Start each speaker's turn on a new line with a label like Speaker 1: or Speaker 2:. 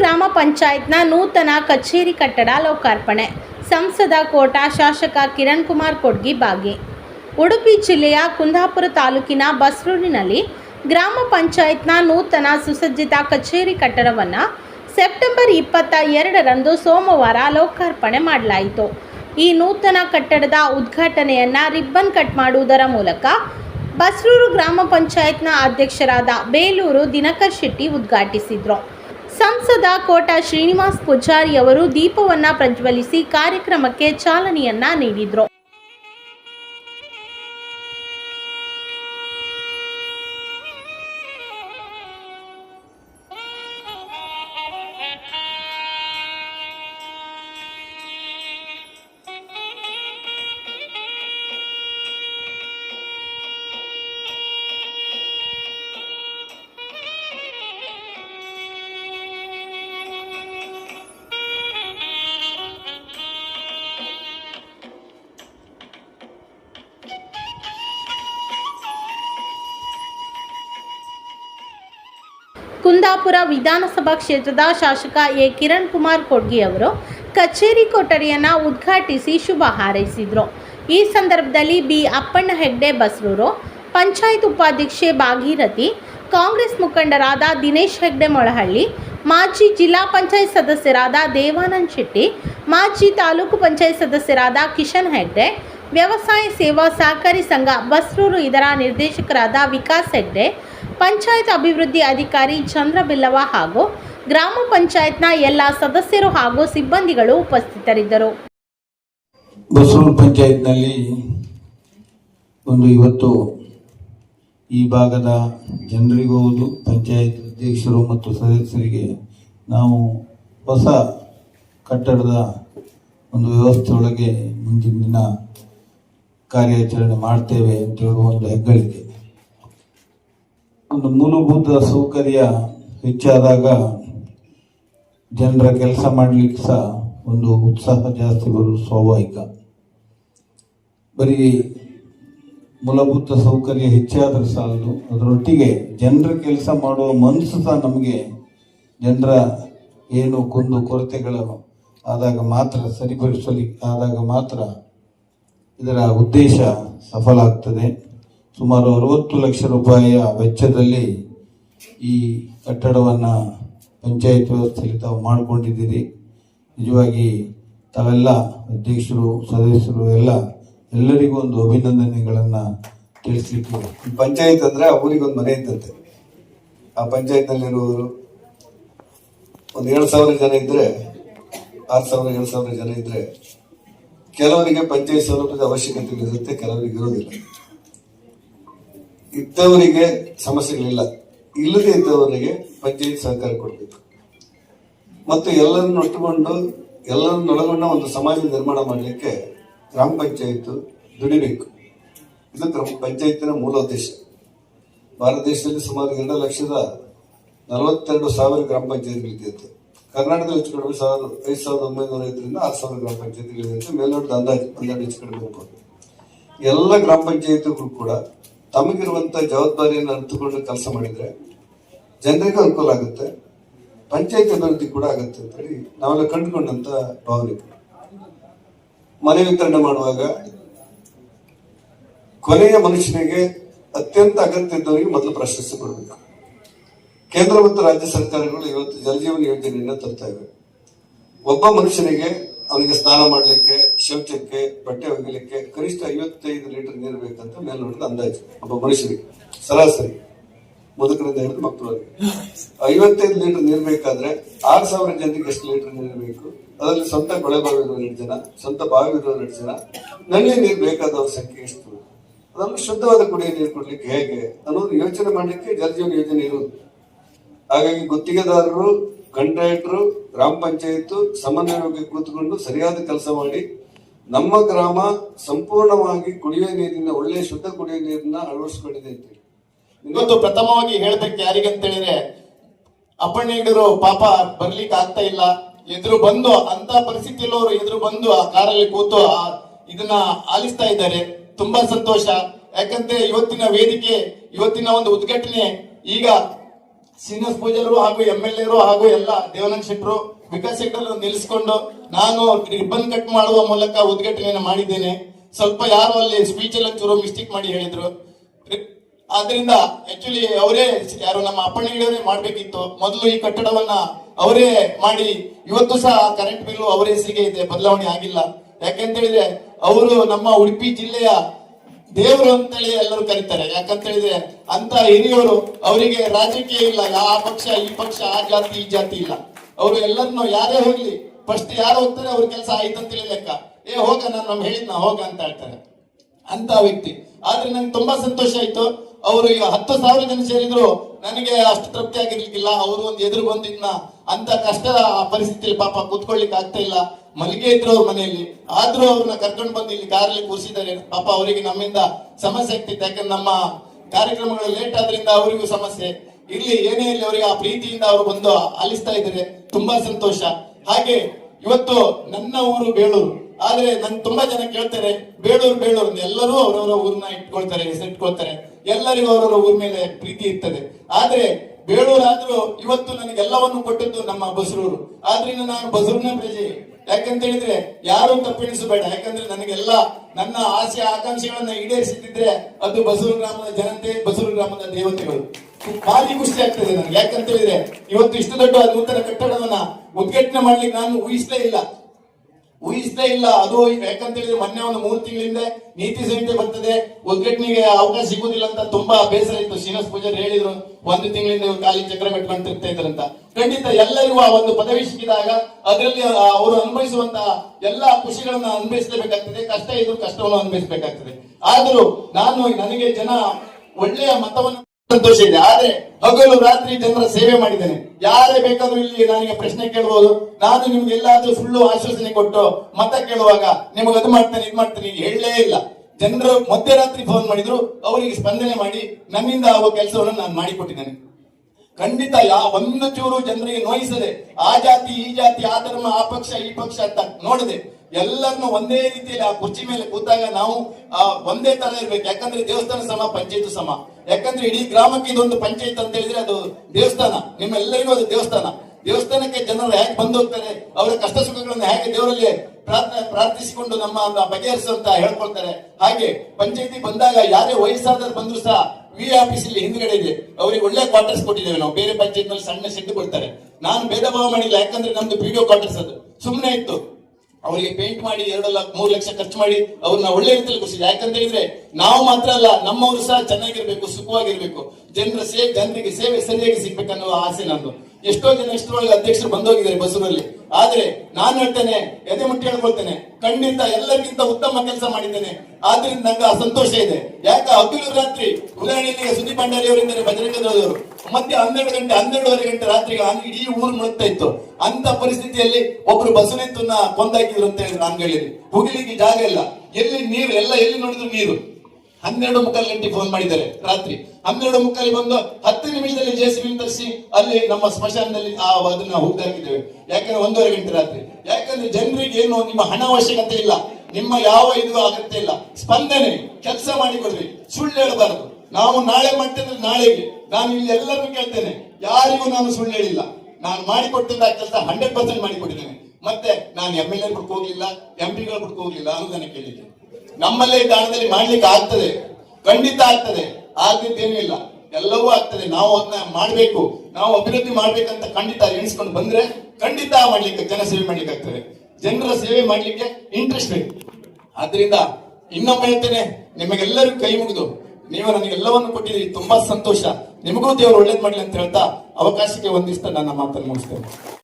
Speaker 1: ಗ್ರಾಮ ಪಂಚಾಯತ್ನ ನೂತನ ಕಚೇರಿ ಕಟ್ಟಡ ಲೋಕಾರ್ಪಣೆ. ಸಂಸದ ಕೋಟಾ ಶಾಸಕ ಕಿರಣ್ ಕುಮಾರ್ ಕೊಡ್ಗಿ ಭಾಗಿ ಉಡುಪಿ ಜಿಲ್ಲೆಯ ಕುಂದಾಪುರ ತಾಲೂಕಿನ ಬಸ್ರೂರಿನಲ್ಲಿ ಗ್ರಾಮ ಪಂಚಾಯತ್ನ ನೂತನ ಸುಸಜ್ಜಿತ ಕಚೇರಿ ಕಟ್ಟಡವನ್ನು ಸೆಪ್ಟೆಂಬರ್ ಇಪ್ಪತ್ತ ಎರಡರಂದು ಸೋಮವಾರ ಲೋಕಾರ್ಪಣೆ ಮಾಡಲಾಯಿತು. ಈ ನೂತನ ಕಟ್ಟಡದ ಉದ್ಘಾಟನೆಯನ್ನು ರಿಬ್ಬನ್ ಕಟ್ ಮಾಡುವುದರ ಮೂಲಕ ಬಸ್ರೂರು ಗ್ರಾಮ ಪಂಚಾಯತ್ನ ಅಧ್ಯಕ್ಷರಾದ ಬೇಲೂರು ದಿನಕರ್ ಶೆಟ್ಟಿ ಉದ್ಘಾಟಿಸಿದ್ರು. ಸಂಸದ ಕೋಟ ಶ್ರೀನಿವಾಸ್ ಪೂಜಾರಿ ಅವರು ದೀಪವನ್ನು ಪ್ರಜ್ವಲಿಸಿ ಕಾರ್ಯಕ್ರಮಕ್ಕೆ ಚಾಲನೆಯನ್ನ ನೀಡಿದ್ರು. ಕುಂದಾಪುರ ವಿಧಾನಸಭಾ ಕ್ಷೇತ್ರದ ಶಾಸಕ ಎ ಕಿರಣ್ ಕುಮಾರ್ ಕೊಡ್ಗಿ ಅವರು ಕಚೇರಿ ಕೊಠಡಿಯನ್ನು ಉದ್ಘಾಟಿಸಿ ಶುಭ ಹಾರೈಸಿದರು. ಈ ಸಂದರ್ಭದಲ್ಲಿ ಬಿ ಅಪ್ಪಣ್ಣ ಹೆಗ್ಡೆ ಬಸ್ರೂರು, ಪಂಚಾಯತ್ ಉಪಾಧ್ಯಕ್ಷೆ ಭಾಗೀರಥಿ, ಕಾಂಗ್ರೆಸ್ ಮುಖಂಡರಾದ ದಿನೇಶ್ ಹೆಗ್ಡೆ ಮೊಳಹಳ್ಳಿ, ಮಾಜಿ ಜಿಲ್ಲಾ ಪಂಚಾಯತ್ ಸದಸ್ಯರಾದ ದೇವಾನಂದ್ ಶೆಟ್ಟಿ, ಮಾಜಿ ತಾಲೂಕು ಪಂಚಾಯತ್ ಸದಸ್ಯರಾದ ಕಿಶನ್ ಹೆಗ್ಡೆ, ವ್ಯವಸಾಯ ಸೇವಾ ಸಹಕಾರಿ ಸಂಘ ಬಸ್ರೂರು ಇದರ ನಿರ್ದೇಶಕರಾದ ವಿಕಾಸ್ ಹೆಗ್ಡೆ ಪಂಚಾಯತ್ ಅಭಿವೃದ್ಧಿ ಅಧಿಕಾರಿ ಚಂದ್ರ ಬಿಲ್ಲವ ಹಾಗೂ ಗ್ರಾಮ ಪಂಚಾಯತ್ನ ಎಲ್ಲ ಸದಸ್ಯರು ಹಾಗೂ ಸಿಬ್ಬಂದಿಗಳು ಉಪಸ್ಥಿತರಿದ್ದರು.
Speaker 2: ಬಸವನ ಪಂಚಾಯತ್ನಲ್ಲಿ ಒಂದು ಇವತ್ತು ಈ ಭಾಗದ ಜನರಿಗೂ ಹೌದು, ಪಂಚಾಯತ್ ಅಧ್ಯಕ್ಷರು ಮತ್ತು ಸದಸ್ಯರಿಗೆ ನಾವು ಹೊಸ ಕಟ್ಟಡದ ಒಂದು ವ್ಯವಸ್ಥೆಯೊಳಗೆ ಮುಂದಿನ ದಿನ ಕಾರ್ಯಾಚರಣೆ ಮಾಡ್ತೇವೆ ಅಂತ ಹೇಳುವ ಒಂದು ಹೆಗ್ಗಳಿಕೆ. ಒಂದು ಮೂಲಭೂತ ಸೌಕರ್ಯ ಹೆಚ್ಚಾದಾಗ ಜನರ ಕೆಲಸ ಮಾಡಲಿಕ್ಕೆ ಸಹ ಒಂದು ಉತ್ಸಾಹ ಜಾಸ್ತಿ ಬರುವುದು ಸ್ವಾಭಾವಿಕ. ಬರೀ ಮೂಲಭೂತ ಸೌಕರ್ಯ ಹೆಚ್ಚಾದ್ರೆ ಸಾಲದು. ಅದರೊಟ್ಟಿಗೆ ಜನರ ಕೆಲಸ ಮಾಡುವ ಮನಸ್ಸು ಸಹ ನಮಗೆ ಜನರ ಏನು ಕುಂದು ಕೊರತೆಗಳು ಆದಾಗ ಮಾತ್ರ ಸರಿಪಡಿಸಲಿಕ್ಕೆ ಆದಾಗ ಮಾತ್ರ ಇದರ ಉದ್ದೇಶ ಸಫಲ ಆಗ್ತದೆ. ಸುಮಾರು ಅರವತ್ತು ಲಕ್ಷ ರೂಪಾಯಿಯ ವೆಚ್ಚದಲ್ಲಿ ಈ ಕಟ್ಟಡವನ್ನು ಪಂಚಾಯತ್ ವ್ಯವಸ್ಥೆಯಲ್ಲಿ ತಾವು ಮಾಡಿಕೊಂಡಿದ್ದೀರಿ. ನಿಜವಾಗಿ ತಾವೆಲ್ಲ ಅಧ್ಯಕ್ಷರು, ಸದಸ್ಯರು ಎಲ್ಲ ಎಲ್ಲರಿಗೂ ಒಂದು ಅಭಿನಂದನೆಗಳನ್ನು ತಿಳಿಸ್ಲಿಕ್ಕೆ
Speaker 3: ಪಂಚಾಯತ್ ಅಂದ್ರೆ ಊರಿಗೊಂದು ಮನೆ ಇದ್ದಂತೆ. ಆ ಪಂಚಾಯತ್ ನಲ್ಲಿರುವವರು ಒಂದು ಏಳು ಸಾವಿರ ಜನ ಇದ್ದರೆ ಆರು ಸಾವಿರ, ಏಳು ಸಾವಿರ ಜನ ಇದ್ದರೆ ಕೆಲವರಿಗೆ ಪಂಚಾಯತ್ ಸೌಲಭ್ಯದ ಅವಶ್ಯಕತೆ ಇರುತ್ತೆ, ಕೆಲವರಿಗೆ ಇರೋದಿಲ್ಲ. ಇದ್ದವರಿಗೆ ಸಮಸ್ಯೆಗಳಿಲ್ಲ. ಇಲ್ಲದೆ ಇದ್ದವರಿಗೆ ಪಂಚಾಯತ್ ಸಹಕಾರ ಕೊಡಬೇಕು. ಮತ್ತು ಎಲ್ಲರನ್ನು ಒಟ್ಟುಕೊಂಡು ಎಲ್ಲರನ್ನೊಳಗೊಂಡ ಒಂದು ಸಮಾಜ ನಿರ್ಮಾಣ ಮಾಡಲಿಕ್ಕೆ ಗ್ರಾಮ ಪಂಚಾಯತ್ ದುಡಿಬೇಕು. ಇದು ಗ್ರಾಮ ಪಂಚಾಯತಿನ ಮೂಲ ಉದ್ದೇಶ. ಭಾರತ ದೇಶದಲ್ಲಿ ಸುಮಾರು ಎರಡು ಲಕ್ಷದ ನಲವತ್ತೆರಡು ಸಾವಿರ ಗ್ರಾಮ ಪಂಚಾಯತ್ಗಳಿದೆ ಕರ್ನಾಟಕದಲ್ಲಿ ಹೆಚ್ಚು ಕಡಿಮೆ ಸಾವಿರ ಐದು ಸಾವಿರದ ಒಂಬೈನೂರ ಐದರಿಂದ ಆರು ಸಾವಿರ ಗ್ರಾಮ ಪಂಚಾಯತ್ಗಳಿದೆ ಮೇಲ್ನೋಟದ ಅಂದಾಜು. ಅಂದಾಜು ಹೆಚ್ಚು ಕಡಿಮೆ ಎಲ್ಲ ಗ್ರಾಮ ಪಂಚಾಯತ್ಗಳು ಕೂಡ ತಮಗಿರುವಂತ ಜವಾಬ್ದಾರಿಯನ್ನು ಅರ್ಥಕೊಂಡು ಕೆಲಸ ಮಾಡಿದ್ರೆ ಜನರಿಗೂ ಅನುಕೂಲ ಆಗುತ್ತೆ, ಪಂಚಾಯತ್ ಅಭಿವೃದ್ಧಿ ಕೂಡ ಆಗುತ್ತೆ ಅಂತ ಹೇಳಿ ನಾವೆಲ್ಲ ಕಂಡುಕೊಂಡಂತ ಭಾವನೆ. ಮನೆ ವಿತರಣೆ ಮಾಡುವಾಗ ಕೊನೆಯ ಮನುಷ್ಯನಿಗೆ ಅತ್ಯಂತ ಅಗತ್ಯ ಇದ್ದವರಿಗೆ ಮೊದಲು ಪ್ರಶಸ್ತಿ ಕೊಡಬೇಕು. ಕೇಂದ್ರ ಮತ್ತು ರಾಜ್ಯ ಸರ್ಕಾರಗಳು ಇವತ್ತು ಜಲಜೀವನ ಯೋಜನೆಯನ್ನ ತರ್ತಾ ಇವೆ. ಒಬ್ಬ ಮನುಷ್ಯನಿಗೆ ಅವನಿಗೆ ಸ್ನಾನ ಮಾಡಲಿಕ್ಕೆ, ಶೌಚಕ್ಕೆ, ಬಟ್ಟೆ ಒಗಿಲಿಕ್ಕೆ ಕನಿಷ್ಠ ಐವತ್ತೈದು ಲೀಟರ್ ನೀರು ಬೇಕಂತ ಮೇಲ್ನೋಟದ ಅಂದಾಜು ಒಬ್ಬ ಮನುಷ್ಯರಿಗೆ ಸರಾಸರಿ. ಮುದುಕರಿಂದ ಹಿಡಿದು ಮಕ್ಕಳವರೆಗೆ ಐವತ್ತೈದು ಲೀಟರ್ ನೀರು ಬೇಕಾದ್ರೆ ಆರು ಸಾವಿರ ಜನರಿಗೆ ಎಷ್ಟು ಲೀಟರ್ ನೀರು ಬೇಕು? ಅದರಲ್ಲಿ ಸ್ವಂತ ಕೊಳೆ ಬಾವಿ ಇರೋ ಎರಡು ಜನ, ಸ್ವಂತ ಬಾವಿ ಇರೋ ಎರಡು ಜನ. ನಲ್ಲಿ ನೀರು ಬೇಕಾದ ಸಂಖ್ಯೆ ಎಷ್ಟು? ಅದನ್ನು ಶುದ್ಧವಾದ ಕುಡಿಯುವ ನೀರು ಕೊಡ್ಲಿಕ್ಕೆ ಹೇಗೆ? ಅನ್ನೋದು ಯೋಚನೆ ಮಾಡಲಿಕ್ಕೆ ಜಲಜೀವನ ಯೋಜನೆ ಇರುವುದು. ಹಾಗಾಗಿ ಗುತ್ತಿಗೆದಾರರು ಕಾಂಟ್ರಾಕ್ಟರು ಗ್ರಾಮ ಪಂಚಾಯತ್ ಸಮನ್ವಯವಾಗಿ ಕೂತ್ಕೊಂಡು ಸರಿಯಾದ ಕೆಲಸ ಮಾಡಿ ನಮ್ಮ ಗ್ರಾಮ ಸಂಪೂರ್ಣವಾಗಿ ಕುಡಿಯುವ ನೀರಿನ ಒಳ್ಳೆ ಶುದ್ಧ ಕುಡಿಯುವ ನೀರನ್ನ ಅಳವಡಿಸಿಕೊಂಡಿದೆ ಅಂತೇಳಿ
Speaker 4: ಇವತ್ತು ಪ್ರಥಮವಾಗಿ ಹೇಳ್ಬೇಕು ಯಾರಿಗಂತ ಹೇಳಿದ್ರೆ ಅಪ್ಪಣ್ಣಿಗರು ಪಾಪ ಬರ್ಲಿಕ್ಕೆ ಆಗ್ತಾ ಇಲ್ಲ. ಎದುರು ಬಂದು ಅಂತ ಪರಿಸ್ಥಿತಿಯಲ್ಲಿ ಅವರು ಎದುರು ಬಂದು ಆ ಕಾರಲ್ಲಿ ಕೂತು ಇದನ್ನ ಆಲಿಸ್ತಾ ಇದ್ದಾರೆ. ತುಂಬಾ ಸಂತೋಷ. ಯಾಕಂದ್ರೆ ಇವತ್ತಿನ ವೇದಿಕೆ, ಇವತ್ತಿನ ಒಂದು ಉದ್ಘಾಟನೆ ಈಗ ಶ್ರೀನಿವಾಸ್ ಪೂಜಾರು ಹಾಗೂ ಎಂ ಎಲ್ ಎರು ಹಾಗೂ ಎಲ್ಲ ದೇವನಂದ್ ಶೆಟ್ಟರು ವಿಕಾಸ್ ಶೆಟ್ಟರ್ ನಿಲ್ಲಿಸಿಕೊಂಡು ನಾನು ರಿಬ್ಬನ್ ಕಟ್ ಮಾಡುವ ಮೂಲಕ ಉದ್ಘಾಟನೆಯನ್ನು ಮಾಡಿದ್ದೇನೆ. ಸ್ವಲ್ಪ ಯಾರು ಅಲ್ಲಿ ಸ್ಪೀಚ್ ಎಲ್ಲ ಚೂರು ಮಿಸ್ಟೇಕ್ ಮಾಡಿ ಹೇಳಿದ್ರು. ಆದ್ರಿಂದ ಆಕ್ಚುಲಿ ಅವರೇ ಯಾರು ನಮ್ಮ ಅಪ್ಪಣಿಗಳವರೇ ಮಾಡ್ಬೇಕಿತ್ತು. ಮೊದಲು ಈ ಕಟ್ಟಡವನ್ನ ಅವರೇ ಮಾಡಿ, ಇವತ್ತು ಸಹ ಕರೆಂಟ್ ಬಿಲ್ ಅವರ ಹೆಸರಿಗೆ ಇದೆ, ಬದಲಾವಣೆ ಆಗಿಲ್ಲ. ಯಾಕೆಂತ ಹೇಳಿದ್ರೆ, ಅವರು ನಮ್ಮ ಉಡುಪಿ ಜಿಲ್ಲೆಯ ದೇವರು ಅಂತೇಳಿ ಎಲ್ಲರೂ ಕರೀತಾರೆ. ಯಾಕಂತ ಹೇಳಿದ್ರೆ ಅಂತ ಹಿರಿಯವರು ಅವರಿಗೆ ರಾಜಕೀಯ ಇಲ್ಲ. ಆ ಪಕ್ಷ, ಈ ಪಕ್ಷ, ಆ ಜಾತಿ, ಈ ಜಾತಿ ಇಲ್ಲ. ಅವರು ಎಲ್ಲರನ್ನು ಯಾರೇ ಹೋಗ್ಲಿ ಫಸ್ಟ್ ಯಾರು ಹೋಗ್ತಾರೆ, ಅವ್ರ ಕೆಲಸ ಆಯ್ತು ಅಂತೇಳಿ ಲೆಕ್ಕ ಏ, ಹೋಗ, ನಾನು ನಮ್ ಹೇಳಿದ್ನ, ಹೋಗ ಅಂತ ಹೇಳ್ತಾರೆ. ಅಂತ ವ್ಯಕ್ತಿ. ಆದ್ರೆ ನಂಗೆ ತುಂಬಾ ಸಂತೋಷ ಆಯ್ತು. ಅವರು ಈಗ ಹತ್ತು ಸಾವಿರ ಜನ ಸೇರಿದ್ರು, ನನಗೆ ಅಷ್ಟು ತೃಪ್ತಿ ಆಗಿರ್ಲಿಕ್ಕಿಲ್ಲ. ಅವರು ಒಂದು ಎದುರು ಬಂದಿದ್ನ, ಅಂತ ಕಷ್ಟ ಪರಿಸ್ಥಿತಿಯಲ್ಲಿ ಪಾಪ ಕೂತ್ಕೊಳ್ಳಿಕ್ಕೆ ಆಗ್ತಾ ಇಲ್ಲ. ಮಲ್ಲಿಗೆ ಇದ್ರು ಅವ್ರ ಮನೆಯಲ್ಲಿ. ಆದ್ರೂ ಅವ್ರನ್ನ ಕರ್ಕೊಂಡು ಬಂದು ಇಲ್ಲಿ ಕಾರಲ್ಲಿ ಕೂರಿಸಿದ್ದಾರೆ. ಪಾಪ ಅವರಿಗೆ ನಮ್ಮಿಂದ ಸಮಸ್ಯೆ ಆಗ್ತಿತ್ತು. ಯಾಕಂದ್ರೆ ನಮ್ಮ ಕಾರ್ಯಕ್ರಮಗಳು ಲೇಟ್ ಆದ್ರಿಂದ ಅವರಿಗೂ ಸಮಸ್ಯೆ. ಇಲ್ಲಿ ಏನೇ ಇರಲಿ ಅವರಿಗೆ ಆ ಪ್ರೀತಿಯಿಂದ ಅವರು ಬಂದು ಆಲಿಸ್ತಾ ಇದ್ದಾರೆ. ತುಂಬಾ ಸಂತೋಷ. ಹಾಗೆ ಇವತ್ತು ನನ್ನ ಊರು ಬೇಳೂರು. ಆದ್ರೆ ನನ್ ತುಂಬಾ ಜನ ಕೇಳ್ತಾರೆ, ಬೇಳೂರು ಬೇಳೂರು ಎಲ್ಲರೂ ಅವರವರ ಊರನ್ನ ಇಟ್ಕೊಳ್ತಾರೆ, ಹೆಸರು ಇಟ್ಕೊಳ್ತಾರೆ. ಎಲ್ಲರಿಗೂ ಅವರವರ ಊರ್ ಮೇಲೆ ಪ್ರೀತಿ ಇರ್ತದೆ. ಆದ್ರೆ ಬೇಳೂರಾದ್ರೂ ಇವತ್ತು ನನಗೆಲ್ಲವನ್ನು ಕೊಟ್ಟದ್ದು ನಮ್ಮ ಬಸರೂರು. ಆದ್ರಿಂದ ನಾನು ಬಸರೂರಿನ ಪ್ರಜೆ. ಯಾಕಂತ ಹೇಳಿದ್ರೆ ಯಾರು ತಪ್ಪಿಣಿಸಬೇಡ ಯಾಕಂದ್ರೆ ನನಗೆಲ್ಲ ನನ್ನ ಆಸೆ, ಆಕಾಂಕ್ಷೆಗಳನ್ನ ಈಡೇರಿಸುತ್ತಿದ್ರೆ ಅದು ಬಸೂರು ಗ್ರಾಮದ ಜನತೆ ಬಸೂರು ಗ್ರಾಮದ ದೇವತೆಗಳು. ಭಾರಿ ಖುಷಿ ಆಗ್ತದೆ ನನಗೆ. ಯಾಕಂತ ಹೇಳಿದ್ರೆ ಇವತ್ತು ಇಷ್ಟು ದೊಡ್ಡ ನೂತನ ಕಟ್ಟಡವನ್ನ ಉದ್ಘಾಟನೆ ಮಾಡ್ಲಿಕ್ಕೆ ನಾನು ಊಹಿಸಲೇ ಇಲ್ಲ. ಊಹಿಸಲೇ ಇಲ್ಲ. ಅದು ಯಾಕಂತ ಹೇಳಿದ್ರೆ ಮೊನ್ನೆ ಒಂದು ಮೂರು ತಿಂಗಳಿಂದ ನೀತಿ ಸಂಹಿತೆ ಬರ್ತದೆ. ಒಗ್ಗಟ್ಟಿಗೆ ಅವಕಾಶ ಸಿಗುದಿಲ್ಲ ಅಂತ ತುಂಬಾ ಬೇಸರ ಇತ್ತು. ಶ್ರೀನಿವಾಸ ಪೂಜಾರಿ ಹೇಳಿದ್ರು, ಒಂದು ತಿಂಗಳಿಂದ ಇವ್ರು ಖಾಲಿ ಚಕ್ರ ಕಟ್ಕೊಂಡಿರ್ತಾ ಇದ್ರಂತ ಖಂಡಿತ ಎಲ್ಲರಿಗೂ ಆ ಒಂದು ಪದವಿ ಸಿಕ್ಕಿದಾಗ ಅದರಲ್ಲಿ ಅವರು ಅನುಭವಿಸುವಂತ ಎಲ್ಲಾ ಖುಷಿಗಳನ್ನ ಅನುಭವಿಸಲೇಬೇಕಾಗ್ತದೆ. ಕಷ್ಟ ಇದ್ರು ಕಷ್ಟವನ್ನು ಅನುಭವಿಸಬೇಕಾಗ್ತದೆ. ಆದರೂ ನಾನು, ನನಗೆ ಜನ ಒಳ್ಳೆಯ ಮತವನ್ನು ಸಂತೋಷ ಇದೆ ಆದ್ರೆ ಹಗಲು ರಾತ್ರಿ ಜನರ ಸೇವೆ ಮಾಡಿದ್ದೇನೆ. ಯಾರೇ ಬೇಕಾದ್ರೂ ಇಲ್ಲಿ ನನಗೆ ಪ್ರಶ್ನೆ ಕೇಳಬಹುದು ನಾನು ನಿಮ್ಗೆ ಎಲ್ಲಾದ್ರೂ ಸುಳ್ಳು ಆಶ್ವಾಸನೆ ಕೊಟ್ಟು ಮತ ಕೇಳುವಾಗ ನಿಮಗೆ ಅದು ಮಾಡ್ತೇನೆ, ಇದು ಮಾಡ್ತೇನೆ ಹೇಳಲೇ ಇಲ್ಲ. ಜನರು ಮಧ್ಯರಾತ್ರಿ ಫೋನ್ ಮಾಡಿದ್ರು, ಅವರಿಗೆ ಸ್ಪಂದನೆ ಮಾಡಿ ನನ್ನಿಂದ ಆಗುವ ಕೆಲಸವನ್ನು ನಾನು ಮಾಡಿಕೊಟ್ಟಿದ್ದೇನೆ. ಖಂಡಿತ ಯಾ ಒಂದು ಚೂರು ಜನರಿಗೆ ನೋಯಿಸದೆ, ಆ ಜಾತಿ, ಈ ಜಾತಿ, ಆ ಧರ್ಮ, ಆ ಪಕ್ಷ, ಈ ಪಕ್ಷ ಅಂತ ನೋಡದೆ ಎಲ್ಲರನ್ನು ಒಂದೇ ರೀತಿಯಲ್ಲಿ ಆ ಕುರ್ಚಿ ಮೇಲೆ ಕೂತಾಗ ನಾವು ಒಂದೇ ತರ ಇರ್ಬೇಕು. ಯಾಕಂದ್ರೆ ದೇವಸ್ಥಾನ ಸಮ, ಪಂಚಾಯತ್ ಸಮ. ಯಾಕಂದ್ರೆ ಇಡೀ ಗ್ರಾಮಕ್ಕೆ ಇದೊಂದು ಪಂಚಾಯತ್ ಅಂತ ಹೇಳಿದ್ರೆ ಅದು ದೇವಸ್ಥಾನ. ನಿಮ್ಮೆಲ್ಲರಿಗೂ ಅದು ದೇವಸ್ಥಾನ. ದೇವಸ್ಥಾನಕ್ಕೆ ಜನರು ಹೇಗೆ ಬಂದು ಹೋಗ್ತಾರೆ? ಅವರ ಕಷ್ಟ ಸುಖಗಳನ್ನು ಹೇಗೆ ದೇವರಲ್ಲಿ ಪ್ರಾರ್ಥನೆ, ಪ್ರಾರ್ಥಿಸಿಕೊಂಡು ನಮ್ಮ ಬಗೆಹರಿಸುವಂತ ಹೇಳ್ಕೊಳ್ತಾರೆ. ಹಾಗೆ ಪಂಚಾಯತಿ ಬಂದಾಗ ಯಾರೇ ವಯಸ್ಸಾದವ್ರು ಬಂದ್ರು ಸಹ ವಿ ಆಫೀಸ್ ಇಲ್ಲಿ ಹಿಂದ್ಗಡೆ ಇದೆ. ಅವರಿಗೆ ಒಳ್ಳೆ ಕ್ವಾರ್ಟರ್ಸ್ ಕೊಟ್ಟಿದ್ದೇವೆ ನಾವು. ಬೇರೆ ಪಂಚಾಯತ್ನಲ್ಲಿ ಸಣ್ಣ ಸೆಟ್ ಕೊಡ್ತಾರೆ. ನಾನು ಭೇದ ಭಾವ ಮಾಡಿಲ್ಲ. ಯಾಕಂದ್ರೆ ನಮ್ದು ಪಿಡಿಒ ಕ್ವಾರ್ಟರ್ಸ್ ಅದು. ಸುಮ್ಮನೆ ಇತ್ತು. ಅವರಿಗೆ ಪೇಂಟ್ ಮಾಡಿ ಎರಡು ಲಕ್ಷ ಮೂರು ಲಕ್ಷ ಖರ್ಚು ಮಾಡಿ ಅವ್ರನ್ನ ಒಳ್ಳೆ ರೀತಿಯಲ್ಲಿ ಖುಷಿ ಯಾಕಂತ ಹೇಳಿದ್ರೆ ನಾವು ಮಾತ್ರ ಅಲ್ಲ, ನಮ್ಮವರು ಸಹ ಚೆನ್ನಾಗಿರ್ಬೇಕು, ಸುಖವಾಗಿರ್ಬೇಕು. ಜನರ ಸೇವೆ ಜನರಿಗೆ ಸೇವೆ ಸರಿಯಾಗಿ ಸಿಗ್ಬೇಕನ್ನೋ ಆಸೆ ನಂದು ಎಷ್ಟೋ ಜನ ಇಷ್ಟರೊಳಗೆ ಅಧ್ಯಕ್ಷರು ಬಂದೋಗಿದ್ದಾರೆ ಬಸ್ಸಿನಲ್ಲಿ ಆದ್ರೆ ನಾನು ಹೇಳ್ತೇನೆ, ಎದೆ ಮುಟ್ಟಿ ಹೇಳ್ಕೊಳ್ತೇನೆ, ಖಂಡಿತ ಎಲ್ಲರಿಗಿಂತ ಉತ್ತಮ ಕೆಲಸ ಮಾಡಿದ್ದೇನೆ. ಆದ್ರಿಂದ ನಂಗೆ ಆ ಸಂತೋಷ ಇದೆ. ಯಾಕೆ? ಅಬ್ದುಲ್ ರಾತ್ರಿ ಉದಾಹರಣೆಗೆ ಸುದೀಪ್ ಭಂಡಾರಿ ಅವರಿದ್ದಾರೆ ಬಜರಂಗದವರು ಮತ್ತೆ ಹನ್ನೆರಡು ಗಂಟೆ, ಹನ್ನೆರಡುವರೆ ಗಂಟೆ ರಾತ್ರಿಗೆ ಹಂಗೆ ಇಡೀ ಊರು ಮುಳುಗ್ತಾ ಇತ್ತು. ಅಂತ ಪರಿಸ್ಥಿತಿಯಲ್ಲಿ ಒಬ್ರು ಬಸವನೆತ್ತನ್ನ ಕೊಂದಾಕಿದ್ರು ಅಂತ ಹೇಳಿ ನಾನು ಹೇಳಿದ್ರು ಹೋಗ್ಲಿಕ್ಕೆ ಜಾಗ ಇಲ್ಲ. ಎಲ್ಲಿ ನೀರು, ಎಲ್ಲ ಎಲ್ಲಿ ನೋಡಿದ್ರು ನೀರು. ಹನ್ನೆರಡು ಮುಕ್ಕಾಲು ಗಂಟೆ ಫೋನ್ ಮಾಡಿದ್ದಾರೆ ರಾತ್ರಿ. ಹನ್ನೆರಡು ಮುಕ್ಕಾಲಿ ಬಂದು ಹತ್ತು ನಿಮಿಷದಲ್ಲಿ ಜೆ ಸಿ ಅಲ್ಲಿ ನಮ್ಮ ಸ್ಮಶಾನದಲ್ಲಿ ಆ ಅದನ್ನ ಹುಡುಕಾಕಿದ್ದೇವೆ ಯಾಕಂದ್ರೆ ಒಂದೂವರೆ ಗಂಟೆ ರಾತ್ರಿ. ಯಾಕಂದ್ರೆ ಜನರಿಗೆ ಏನು ನಿಮ್ಮ ಹಣ ಅವಶ್ಯಕತೆ ಇಲ್ಲ. ನಿಮ್ಮ ಯಾವ ಇದು ಅಗತ್ಯ ಇಲ್ಲ. ಸ್ಪಂದನೆ, ಕೆಲಸ ಮಾಡಿಕೊಡ್ರಿ. ಸುಳ್ಳು ಹೇಳಬಾರದು. ನಾವು ನಾಳೆ ಮಾಡ್ತೇನೆ ನಾಳೆಗೆ. ನಾನು ಇಲ್ಲಿ ಎಲ್ಲರೂ ಕೇಳ್ತೇನೆ. ಯಾರಿಗೂ ನಾನು ಸುಳ್ಳು ಹೇಳಿಲ್ಲ. ನಾನು ಮಾಡಿಕೊಟ್ಟಿದ್ದ ಕೆಲಸ ಹಂಡ್ರೆಡ್ ಪರ್ಸೆಂಟ್ ಮಾಡಿಕೊಟ್ಟಿದ್ದೇನೆ. ಮತ್ತೆ ನಾನು ಎಂ ಎಲ್ ಎ ಬಿಟ್ಟು ಹೋಗ್ಲಿಲ್ಲ ಎಂ ಪಿಗಳು ಬಿಟ್ಟು ಹೋಗ್ಲಿಲ್ಲ ನಾನು ಕೇಳಿದ್ದೆ. ನಮ್ಮಲ್ಲೇ ದಾಣದಲ್ಲಿ ಮಾಡ್ಲಿಕ್ಕೆ ಆಗ್ತದೆ. ಖಂಡಿತ ಆಗ್ತದೆ. ಆಗ್ದಿದ್ದೇನೂ ಇಲ್ಲ. ಎಲ್ಲವೂ ಆಗ್ತದೆ. ನಾವು ಅದನ್ನ ಮಾಡಬೇಕು. ನಾವು ಅಭಿವೃದ್ಧಿ ಮಾಡ್ಬೇಕಂತ ಖಂಡಿತ ಎಣಿಸ್ಕೊಂಡು ಬಂದ್ರೆ ಖಂಡಿತ ಮಾಡ್ಲಿಕ್ಕೆ ಜನ ಸೇವೆ ಮಾಡ್ಲಿಕ್ಕೆ ಆಗ್ತದೆ. ಜನರ ಸೇವೆ ಮಾಡ್ಲಿಕ್ಕೆ ಇಂಟ್ರೆಸ್ಟ್ ಬೇಕು. ಆದ್ರಿಂದ ಇನ್ನೊಮ್ಮೆ ಹೇಳ್ತೇನೆ, ನಿಮಗೆಲ್ಲರಿಗೂ ಕೈ ಮುಗಿದು. ನೀವು ನನಗೆಲ್ಲವನ್ನು ಕೊಟ್ಟಿದ್ದೀರಿ. ತುಂಬಾ ಸಂತೋಷ. ನಿಮಗೂ ದೇವರು ಒಳ್ಳೇದ್ ಮಾಡ್ಲಿ ಅಂತ ಹೇಳ್ತಾ ಅವಕಾಶಕ್ಕೆ ಒಂದಿಷ್ಟು ನನ್ನ ಮಾತನ್ನು ಮುಗಿಸ್ತೇನೆ.